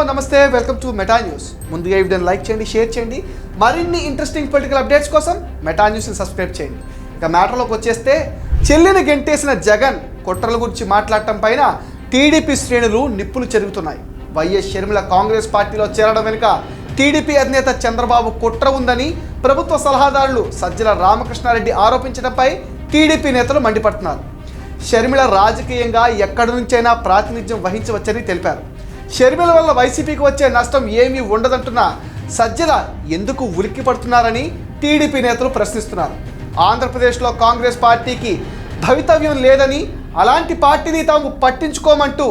Hello నమస్తే welcome to Meta news. ముందుగా ఈ వీడియోని లైక్ చేయండి షేర్ చేయండి. మరిన్ని ఇంట్రెస్టింగ్ పొలిటికల్ అప్డేట్స్ కోసం మెటా న్యూస్ని సబ్స్క్రైబ్ చేయండి. ఇక మ్యాటర్లోకి వచ్చేస్తే చెల్లిని గెంటేసిన జగన్ కుట్రల గురించి మాట్లాడటం పైన టీడీపీ శ్రేణులు నిప్పులు చెరుగుతున్నాయి. వైఎస్ షర్మిల కాంగ్రెస్ పార్టీలో చేరడం వెనుక టీడీపీ అధినేత చంద్రబాబు కుట్ర ఉందని ప్రభుత్వ సలహాదారులు సజ్జల రామకృష్ణారెడ్డి ఆరోపించడంపై టీడీపీ నేతలు మండిపడుతున్నారు. షర్మిల రాజకీయంగా ఎక్కడి నుంచైనా ప్రాతినిధ్యం వహించవచ్చని తెలిపారు. షర్మిల వల్ల వైసీపీకి వచ్చే నష్టం ఏమీ ఉండదంటున్న సజ్జల ఎందుకు ఉలిక్కి పడుతున్నారని టీడీపీ నేతలు ప్రశ్నిస్తున్నారు. ఆంధ్రప్రదేశ్లో కాంగ్రెస్ పార్టీకి భవితవ్యం లేదని అలాంటి పార్టీని తాము పట్టించుకోమంటూ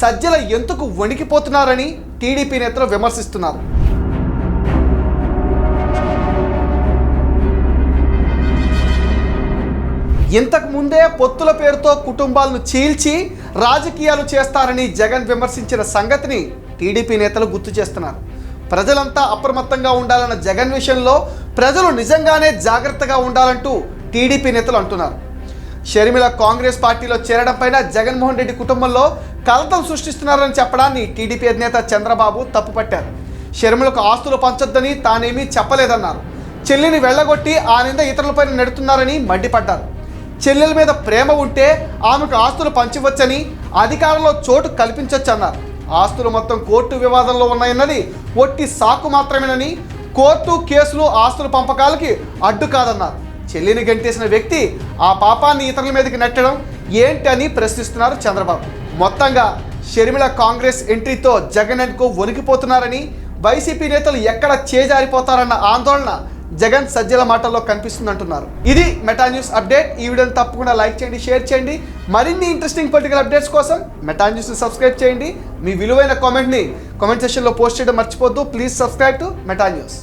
సజ్జల ఎందుకు వణికిపోతున్నారని టీడీపీ నేతలు విమర్శిస్తున్నారు. ఇంతకు ముందే పొత్తుల పేరుతో కుటుంబాలను చీల్చి రాజకీయాలు చేస్తారని జగన్ విమర్శించిన సంగతిని టీడీపీ నేతలు గుర్తు చేస్తున్నారు. ప్రజలంతా అప్రమత్తంగా ఉండాలన్న జగన్ విషయంలో ప్రజలు నిజంగానే జాగ్రత్తగా ఉండాలంటూ టీడీపీ నేతలు అంటున్నారు. షర్మిల కాంగ్రెస్ పార్టీలో చేరడం పైన జగన్మోహన్ రెడ్డి కుటుంబంలో కలతం సృష్టిస్తున్నారని చెప్పడాన్ని టీడీపీ అధినేత చంద్రబాబు తప్పుపట్టారు. షర్మిలకు ఆస్తులు పంచొద్దని తానేమీ చెప్పలేదన్నారు. చెల్లిని వెళ్ళగొట్టి ఆ నింద ఇతరులపైన నెడుతున్నారని మండిపడ్డారు. చెల్లెల మీద ప్రేమ ఉంటే ఆమెకు ఆస్తులు పంచవచ్చని అధికారంలో చోటు కల్పించొచ్చన్నారు. ఆస్తులు మొత్తం కోర్టు వివాదంలో ఉన్నాయన్నది ఒట్టి సాకు మాత్రమేనని కోర్టు కేసులు ఆస్తుల పంపకాలకి అడ్డు కాదన్నారు. చెల్లిని గంటేసిన వ్యక్తి ఆ పాపాన్ని ఇతరుల మీదకి నెట్టడం ఏంటి అని ప్రశ్నిస్తున్నారు చంద్రబాబు. మొత్తంగా షర్మిల కాంగ్రెస్ ఎంట్రీతో జగన్ అండ్కు వణికిపోతున్నారని వైసీపీ నేతలు ఎక్కడ చేజారిపోతారన్న ఆందోళన జగన్ సజ్జల మాటల్లో కనిపిస్తుందంటున్నారు. ఇది మెటా న్యూస్ అప్డేట్. ఈ వీడియోని తప్పకుండా లైక్ చేయండి షేర్ చేయండి. మరిన్ని ఇంట్రెస్టింగ్ పొలిటికల్ అప్డేట్స్ కోసం మెటా న్యూస్ని సబ్స్క్రైబ్ చేయండి. మీ విలువైన కామెంట్ని కామెంట్ సెషన్లో పోస్ట్ చేయడం మర్చిపోద్దు please subscribe to Meta news.